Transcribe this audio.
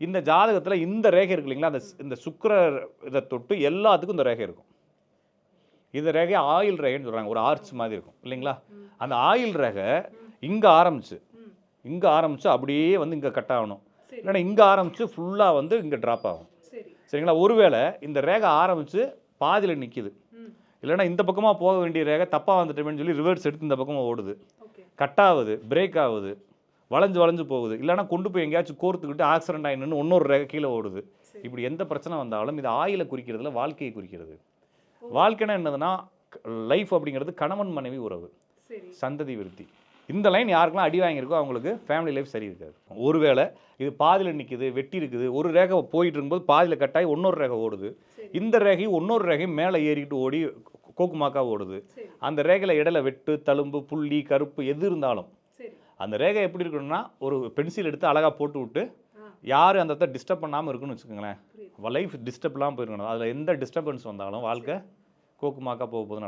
இந்த ஜாதகத்தில் இந்த ரேகை இருக்கு இல்லைங்களா? அந்த இந்த சுக்கிர இதை தொட்டு எல்லாத்துக்கும் இந்த ரேகை இருக்கும். இந்த ரேகை ஆயில் ரேகைன்னு சொல்கிறாங்க ஒரு ஆர்ச் மாதிரி இருக்கும். இல்லைங்களா? அந்த ஆயில் ரேகை இங்கே ஆரம்பிச்சு. இங்கே ஆரம்பிச்சு அப்படியே வந்து இங்கே கட் ஆகணும். இல்லைன்னா இங்கே ஆரம்பிச்சு ஃபுல்லாக வந்து இங்கே ட்ராப் ஆகும். சரி. சரிங்களா? ஒருவேளை இந்த ரேகை ஆரம்பிச்சு பாதியில் நிற்கிது இல்லைன்னா இந்த பக்கமாக போக வேண்டிய ரேகை தப்பாக வந்துட்டோமேன்னு சொல்லி ரிவர்ஸ் எடுத்து இந்த பக்கமாக ஓடுது. கட் ஆகுது பிரேக் ஆகுது. வளைஞ்சு வளைஞ்சு போகுது. இல்லைன்னா கொண்டு போய் எங்கேயாச்சும் கோர்த்துக்கிட்டு ஆக்சிடென்ட் ஆகி நின்று இன்னொரு ரேகை கீழே ஓடுது. இப்படி எந்த பிரச்சனை வந்தாலும் இது ஆயில குறிக்கிறதுல வாழ்க்கையை குறிக்கிறது. வாழ்க்கைனா என்னதுன்னா லைஃப் அப்படிங்கிறது கணவன் மனைவி உறவு. சந்ததி விருத்தி. இந்த லைன் யாருக்கெல்லாம் அடி வாங்கியிருக்கோ அவங்களுக்கு ஃபேமிலி லைஃப் சரி இருக்காது. ஒருவேளை இது பாதியில் நிற்குது வெட்டி இருக்குது ஒரு ரேகை போயிட்டு இருக்கும்போது பாதியில் கட்டாயி இன்னொரு ரேகை ஓடுது. இந்த ரேகையும் இன்னொரு ரேகையும் மேலே ஏறிக்கிட்டு ஓடி கோக்குமாக்கா ஓடுது. அந்த ரேகையில் இடையில வெட்டு தழும்பு புள்ளி கருப்பு எது இருந்தாலும் அந்த ரேகை எப்படி இருக்கணும்னா ஒரு பென்சில் எடுத்து அழகாக போட்டு விட்டு ஆ யாரும் அந்த இடத்த டிஸ்டர்ப் பண்ணாமல் இருக்குன்னு வச்சுக்கோங்களேன். லைஃப் டிஸ்டர்ப் இல்லாமல் போயிருக்கணும். அதில் எந்த டிஸ்டர்பன்ஸ் வந்தாலும் வாழ்க்கை கோக்குமாக்கா போக அர்த்தம்.